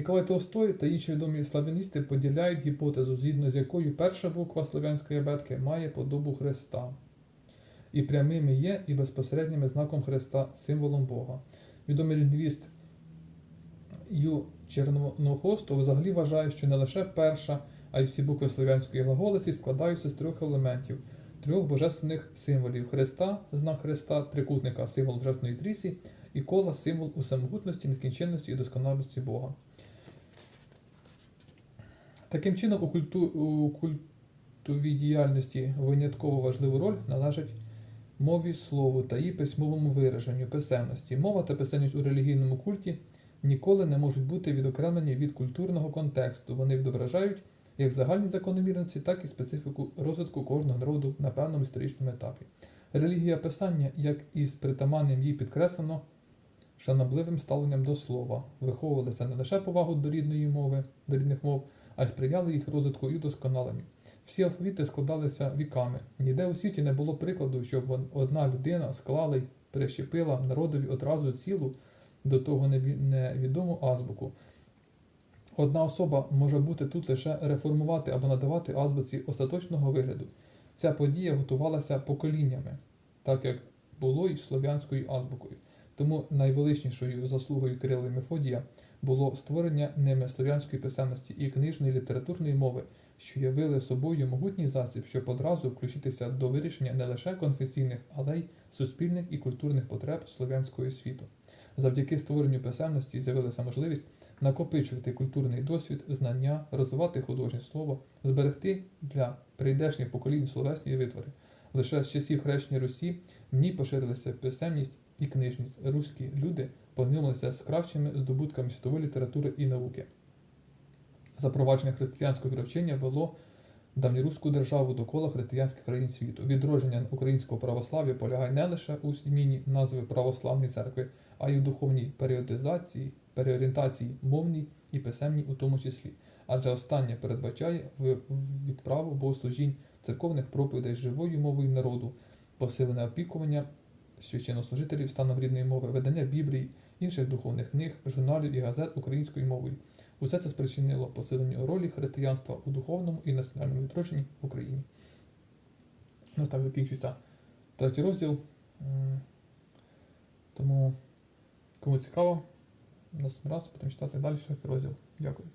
Ніколай Толстой та інші відомі славяністи поділяють гіпотезу, згідно з якою перша буква слов'янської абетки має подобу Христа. І прямими є, і безпосереднім знаком Христа, символом Бога. Відомий лінгвіст Ю Чернохостов взагалі вважає, що не лише перша, а й всі букви слов'янської глаголиці складаються з трьох елементів, трьох божественних символів Христа, знак Христа, трикутника, символ Божественної трійці, і кола символ усемогутності, нескінченності і досконалості Бога. Таким чином, у, культу, у культовій діяльності винятково важливу роль належить мові слову та її письмовому вираженню, писемності. Мова та писемність у релігійному культі ніколи не можуть бути відокремлені від культурного контексту. Вони відображають як загальні закономірності, так і специфіку розвитку кожного народу на певному історичному етапі. Релігія писання, як і з притаманним їй підкреслено, шанобливим ставленням до слова, виховувалися не лише повагу до рідної мови, до рідних мов, а й сприяли їх розвитку і вдосконаленню. Всі алфавіти складалися віками. Ніде у світі не було прикладу, щоб одна людина склала й прищепила народові одразу цілу до того невідому азбуку. Одна особа може бути тут лише реформувати або надавати азбуці остаточного вигляду. Ця подія готувалася поколіннями, так як було з слов'янською азбукою. Тому найвеличнішою заслугою Кирила і Мефодія було створення ними слов'янської писемності і книжної літературної мови, що явили собою могутній засіб, щоб одразу включитися до вирішення не лише конфесійних, але й суспільних і культурних потреб слов'янського світу. Завдяки створенню писемності з'явилася можливість накопичувати культурний досвід, знання, розвивати художнє слово, зберегти для прийдешніх поколінь словесні витвори. Лише з часів хрещення Русі в ній поширилася писемність і книжність. Руські люди познайомилися з кращими здобутками світової літератури і науки. Запровадження християнського віровчення вело давньоруську державу до кола християнських країн світу. Відродження українського православ'я полягає не лише у зміні назви православної церкви, а й у духовній періодизації, переорієнтації мовній і писемній у тому числі. Адже останнє передбачає відправу богослужінь церковних проповідей живою мовою народу, посилене опікування священнослужителів станом рідної мови, видання Біблії, інших духовних книг, журналів і газет українською мовою. Усе це спричинило посиленню ролі християнства у духовному і національному відродженні в Україні. Ось так закінчується третій розділ. Тому, кому цікаво, наступний раз будемо читати далі четвертий розділ. Дякую.